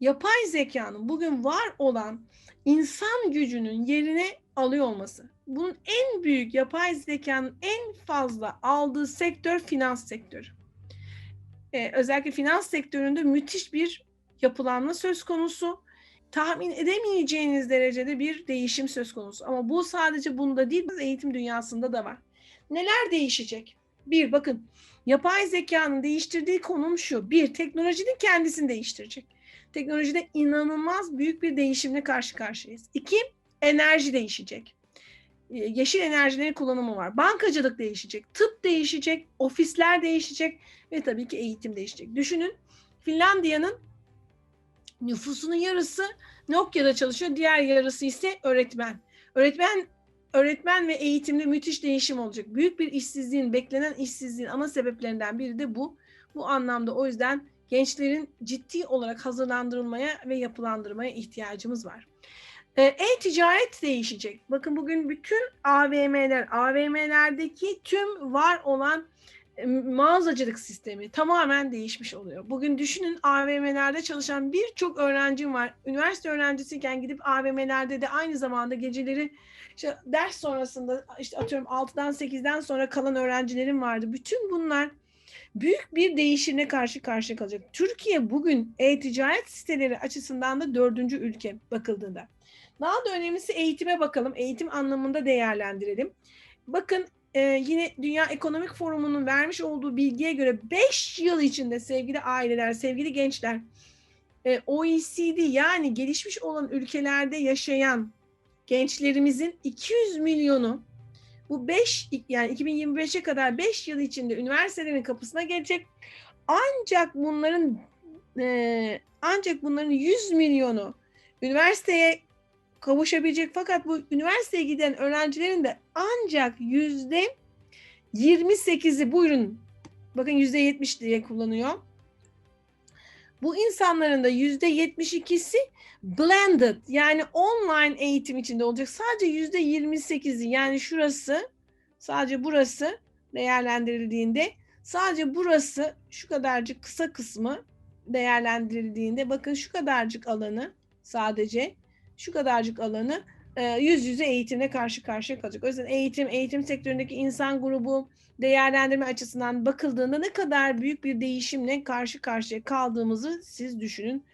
yapay zekanın bugün var olan insan gücünün yerine alıyor olması. Bunun en büyük yapay zekanın en fazla aldığı sektör finans sektörü. Ee, özellikle finans sektöründe müthiş bir yapılanma söz konusu. Tahmin edemeyeceğiniz derecede bir değişim söz konusu. Ama bu sadece bunda değil, eğitim dünyasında da var. Neler değişecek? Bir, bakın yapay zekanın değiştirdiği konum şu. Bir, teknolojinin kendisini değiştirecek. Teknolojide inanılmaz büyük bir değişimle karşı karşıyayız. İki, enerji değişecek. Ee, Yeşil enerjilerin kullanımı var. Bankacılık değişecek, tıp değişecek, ofisler değişecek ve tabii ki eğitim değişecek. Düşünün Finlandiya'nın nüfusunun yarısı Nokia'da çalışıyor, diğer yarısı ise öğretmen. Öğretmen öğretmen ve eğitimde müthiş değişim olacak. Büyük bir işsizliğin, beklenen işsizliğin ana sebeplerinden biri de bu. Bu anlamda o yüzden gençlerin ciddi olarak hazırlandırılmaya ve yapılandırmaya ihtiyacımız var. Ee, E-ticaret değişecek. Bakın bugün bütün AVM'ler, AVM'lerdeki tüm var olan mağazacılık sistemi tamamen değişmiş oluyor. Bugün düşünün AVM'lerde çalışan birçok öğrencim var. Üniversite öğrencisiyken gidip AVM'lerde de aynı zamanda geceleri işte ders sonrasında işte atıyorum 6'dan 8'den sonra kalan öğrencilerim vardı. Bütün bunlar büyük bir değişimle karşı karşıya kalacak. Türkiye bugün e-ticaret siteleri açısından da dördüncü ülke bakıldığında. Daha da önemlisi eğitime bakalım. Eğitim anlamında değerlendirelim. Bakın e, yine Dünya Ekonomik Forumu'nun vermiş olduğu bilgiye göre 5 yıl içinde sevgili aileler, sevgili gençler, e, OECD yani gelişmiş olan ülkelerde yaşayan gençlerimizin 200 milyonu bu 5 yani 2025'e kadar 5 yıl içinde üniversitelerin kapısına gelecek. Ancak bunların e, ancak bunların 100 milyonu üniversiteye kavuşabilecek fakat bu üniversiteye giden öğrencilerin de ancak yüzde 28'i buyurun bakın yüzde 70 diye kullanıyor. Bu insanların da yüzde 72'si blended yani online eğitim içinde olacak. Sadece yüzde 28'i yani şurası sadece burası değerlendirildiğinde sadece burası şu kadarcık kısa kısmı değerlendirildiğinde bakın şu kadarcık alanı sadece şu kadarcık alanı e, yüz yüze eğitimle karşı karşıya kalacak. O yüzden eğitim, eğitim sektöründeki insan grubu değerlendirme açısından bakıldığında ne kadar büyük bir değişimle karşı karşıya kaldığımızı siz düşünün.